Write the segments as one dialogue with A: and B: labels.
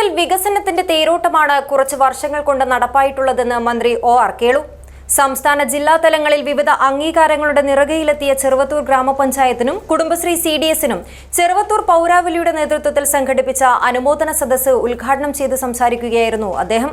A: കേരളത്തിൽ വികസനത്തിന്റെ തേരോട്ടമാണ് കുറച്ച് വർഷങ്ങൾ കൊണ്ട് നടപ്പായിട്ടുള്ളതെന്ന് മന്ത്രി ഒ ആർ കേളു. സംസ്ഥാന ജില്ലാ തലങ്ങളിൽ വിവിധ അംഗീകാരങ്ങളുടെ നിറകയിലെത്തിയ ചെറുവത്തൂർ ഗ്രാമപഞ്ചായത്തിനും കുടുംബശ്രീ സി ഡി എസിനും ചെറുവത്തൂർ പൗരാവലിയുടെ നേതൃത്വത്തിൽ സംഘടിപ്പിച്ച അനുമോദന സദസ്സ് ഉദ്ഘാടനം ചെയ്ത് സംസാരിക്കുകയായിരുന്നു അദ്ദേഹം.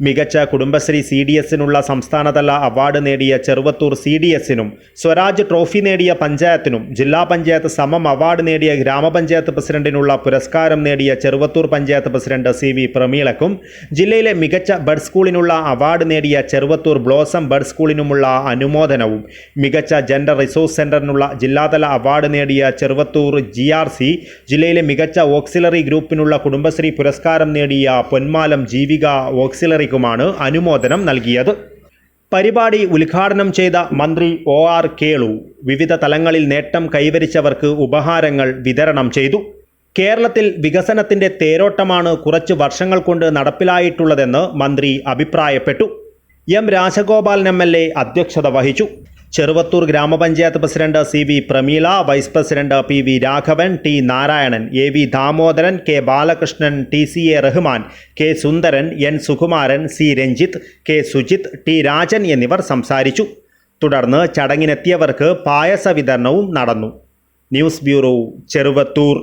B: മികച്ച കുടുംബശ്രീ സി ഡി എസിനുള്ള സംസ്ഥാനതല അവാർഡ് നേടിയ ചെറുവത്തൂർ സി ഡി എസിനും സ്വരാജ് ട്രോഫി നേടിയ പഞ്ചായത്തിനും ജില്ലാ പഞ്ചായത്ത് സമം അവാർഡ് നേടിയ ഗ്രാമപഞ്ചായത്ത് പ്രസിഡന്റിനുള്ള പുരസ്കാരം നേടിയ Cheruvathur panchayat president C V പ്രമീളക്കും ജില്ലയിലെ മികച്ച ബഡ് സ്കൂളിനുള്ള അവാർഡ് നേടിയ ചെറുവത്തൂർ ബ്ലോസം ബഡ് സ്കൂളിനുമുള്ള അനുമോദനവും മികച്ച ജെൻഡർ റിസോഴ്സ് സെന്ററിനുള്ള ജില്ലാതല അവാർഡ് നേടിയ ചെറുവത്തൂർ ജി ആർ സി ജില്ലയിലെ മികച്ച ഓക്സിലറി ഗ്രൂപ്പിനുള്ള കുടുംബശ്രീ പുരസ്കാരം നേടിയ പൊന്മാലം ജീവിക ഓക്സിലറിക്കുമാണ് അനുമോദനം നൽകിയത്. പരിപാടി ഉദ്ഘാടനം ചെയ്ത മന്ത്രി ഒ ആർ കേളു വിവിധ തലങ്ങളിൽ നേട്ടം കൈവരിച്ചവർക്ക് ഉപഹാരങ്ങൾ വിതരണം ചെയ്തു. കേരളത്തിൽ വികസനത്തിന്റെ തേരോട്ടമാണ് കുറച്ച് വർഷങ്ങൾ കൊണ്ട് നടപ്പിലായിട്ടുള്ളതെന്ന് മന്ത്രി അഭിപ്രായപ്പെട്ടു. എം രാജഗോപാലൻ എ അധ്യക്ഷത വഹിച്ചു. ചെറുവത്തൂർ ഗ്രാമപഞ്ചായത്ത് president C V Prameela vice president P V Raghavan T Narayanan A V Damodaran K Balakrishnan T C A Rahman K Sundaran N Sukumaran C Ranjith K Sujith T Rajan എന്നിവർ സംസാരിച്ചു. തുടർന്ന് ചടങ്ങിനെത്തിയവർക്ക് പായസ വിതരണവും നടന്നു. News bureau Cheruvathur.